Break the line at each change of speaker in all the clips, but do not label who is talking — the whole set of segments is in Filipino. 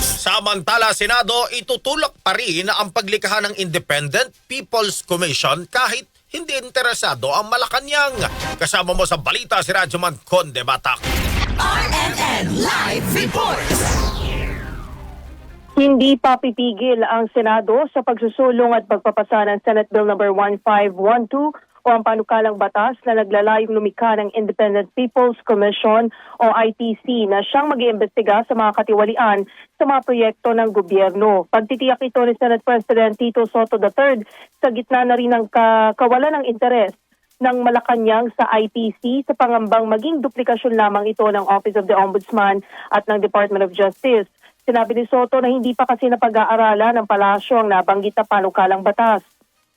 Samantala, Senado, itutulak pa rin ang paglikha ng Independent People's Commission kahit hindi interesado ang Malacanang. Kasama mo sa balita si Radyoman Conde Batak.
RMN Live Reports.
Hindi pa pipigil ang Senado sa pagsusulong at pagpapasa ng Senate Bill No. 1512 o ang panukalang batas na naglalayong lumikha ng Independent People's Commission o ITC na siyang mag-iimbestiga sa mga katiwalian sa mga proyekto ng gobyerno. Pagtitiyak ito ni Senate President Tito Soto III sa gitna na rin ng ka- kawalan ng interes ng Malacanang sa ITC sa pangambang maging duplikasyon lamang ito ng Office of the Ombudsman at ng Department of Justice. Sinabi ni Soto na hindi pa kasi napag-aaralan ng palasyo ang nabanggit na panukalang batas.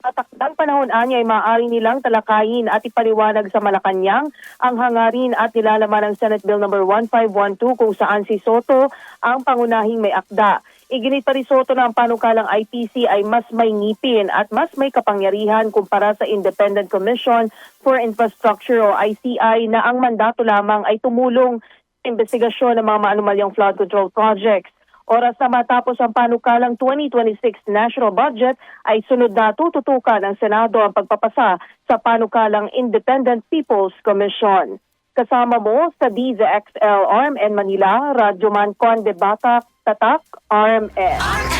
At takdang panahon anya ay maaari nilang talakayin at ipaliwanag sa Malacanang ang hangarin at nilalaman ng Senate Bill No. 1512 kung saan si Soto ang pangunahing may akda. Iginit pa rin Soto na ang panukalang IPC ay mas may ngipin at mas may kapangyarihan kumpara sa Independent Commission for Infrastructure o ICI na ang mandato lamang ay tumulong sa investigasyon ng mga maanumalyang flood control projects. Oras na matapos ang panukalang 2026 national budget ay sunod na tututukan ng Senado ang pagpapasa sa panukalang Independent People's Commission. Kasama mo sa DZXL RMN Manila, Radyoman Conde Batak, Tatak, RMN.